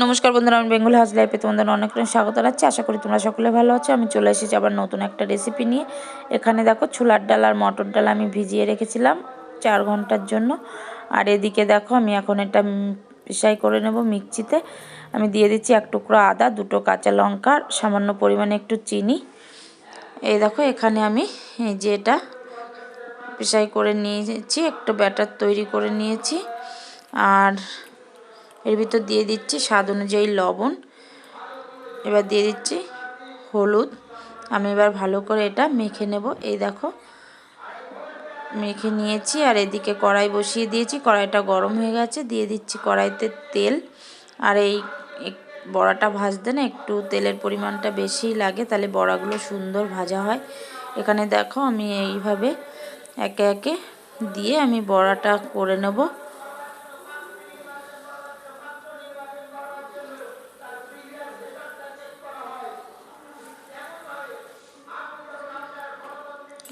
নমস্কার বন্ধুরা, আমি বেঙ্গল হাউস লাইফে তোমাদের অনেক অনেক স্বাগত জানাচ্ছি। আশা করি তোমরা সকলে ভালো আছো। আমি চলে এসেছি আবার নতুন একটা রেসিপি নিয়ে। এখানে দেখো ছোলার ডাল আর মটর ডাল আমি ভিজিয়ে রেখেছিলাম চার ঘণ্টার জন্য। আর এদিকে দেখো আমি এখন এটা পেশাই করে নেব মিক্সিতে। আমি দিয়ে দিচ্ছি এক টুকরো আদা, দুটো কাঁচা লঙ্কা, সামান্য পরিমাণে একটু চিনি। এই দেখো এখানে আমি এই যে এটা পেশাই করে নিয়েছি, একটু ব্যাটার তৈরি করে নিয়েছি। আর এর ভিতর দিয়ে দিচ্ছি স্বাদ অনুযায়ী লবণ। এবার দিয়ে দিচ্ছি হলুদ। আমি এবার ভালো করে এটা মেখে নেব। এই দেখো, মেখে নিয়েছি। আর এদিকে কড়াই বসিয়ে দিয়েছি। কড়াইটা গরম হয়ে গেছে। দিয়ে দিচ্ছি কড়াইতে তেল। আর এই বড়াটা ভাজতে না একটু তেলের পরিমাণটা বেশি লাগে, তাহলে বড়াগুলো সুন্দর ভাজা হয়। এখানে দেখো আমি এইভাবে একে একে দিয়ে আমি বড়াটা করে নেব।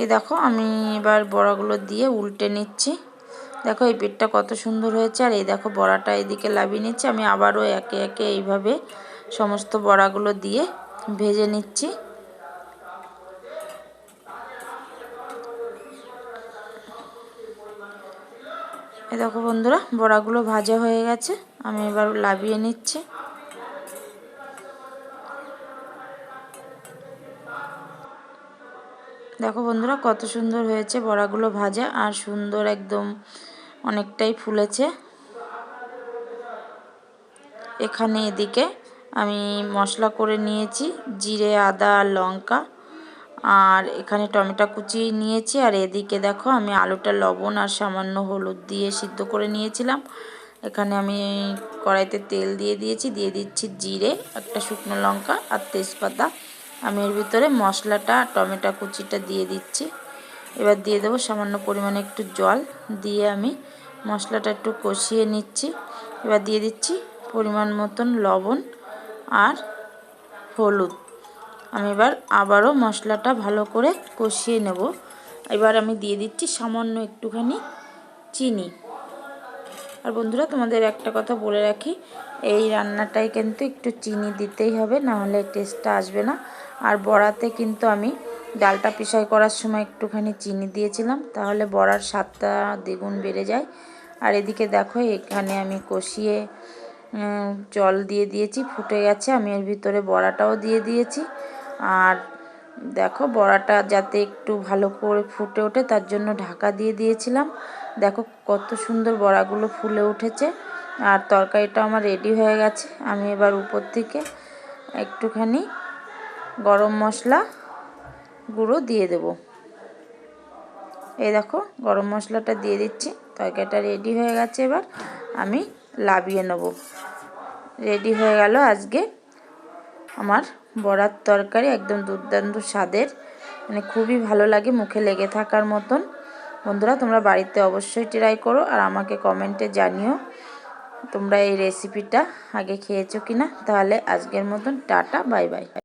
এই দেখো, আমি এবার বড়াগুলো দিয়ে উল্টে নিচ্ছি। দেখো, এই পেটটা কত সুন্দর হয়েছে। আর এই দেখো, বড়াটা এদিকে লাভিয়ে নিচ্ছি। আমি আবারও একে একে এইভাবে সমস্ত বড়াগুলো দিয়ে ভেজে নিচ্ছি। এই দেখো বন্ধুরা, বড়াগুলো ভাজা হয়ে গেছে। আমি এবার লাভিয়ে নিচ্ছি। দেখো বন্ধুরা, কত সুন্দর হয়েছে বড়াগুলো ভাজা, আর সুন্দর একদম অনেকটাই ফুলেছে। এখানে এদিকে আমি মশলা করে নিয়েছি, জিরে, আদা, আর লঙ্কা। আর এখানে টমেটো কুচি নিয়েছি, আর এদিকে দেখো আমি আলুটা, লবণ আর সামান্য হলুদ দিয়ে সিদ্ধ করে নিয়েছিলাম। এখানে আমি কড়াইতে তেল দিয়ে দিয়েছি, দিয়ে দিচ্ছি জিরে, একটা শুকনো লঙ্কা আর তেজপাতা। আমি এর ভিতরে মশলাটা, টমেটো কুচিটা দিয়ে দিচ্ছি। এবার দিয়ে দেবো সামান্য পরিমাণে একটু জল। দিয়ে আমি মশলাটা একটু কষিয়ে নিচ্ছি। এবার দিয়ে দিচ্ছি পরিমাণ মতন লবণ আর হলুদ। আমি এবার আবারও মশলাটা ভালো করে কষিয়ে নেব। এবার আমি দিয়ে দিচ্ছি সামান্য একটুখানি চিনি। আর বন্ধুরা, তোমাদের একটা কথা বলে রাখি, এই রান্নাটায় কিন্তু একটু চিনি দিতেই হবে নাহলে টেস্টটা আসবে না। আর বড়াতে কিন্তু আমি ডালটা পিসাই করার সময় একটুখানি চিনি দিয়েছিলাম, তাহলে বড়ার স্বাদটা দ্বিগুণ বেড়ে যায়। আর এদিকে দেখো, এখানে আমি কষিয়ে জল দিয়ে দিয়েছি, ফুটে গেছে, আমি এর ভিতরে বড়াটাও দিয়ে দিয়েছি। আর দেখো বড়াটা যাতে একটু ভালো করে ফুটে ওঠে, তার জন্য ঢাকা দিয়ে দিয়েছিলাম। দেখো কত সুন্দর বড়াগুলো ফুলে উঠেছে। আর তরকারিটা আমার রেডি হয়ে গেছে। আমি এবার উপর থেকে একটুখানি গরম মশলা গুঁড়ো দিয়ে দেব। এই দেখো গরম মশলাটা দিয়ে দিচ্ছি। তরকারিটা রেডি হয়ে গেছে এবার। আমি লাভিয়ে নেব। রেডি হয়ে গেল আজকে আমার বড়ার তরকারি, একদম দুর্দান্ত স্বাদের। মানে খুবই ভালো লাগে মুখে লেগে থাকার মতন। বন্ধুরা, তোমরা বাড়িতে অবশ্যই ট্রাই করো আর আমাকে কমেন্টে জানিও তোমরা এই রেসিপিটা আগে খেয়েছো কি না তাহলে আজকের মতন টাটা বাই বাই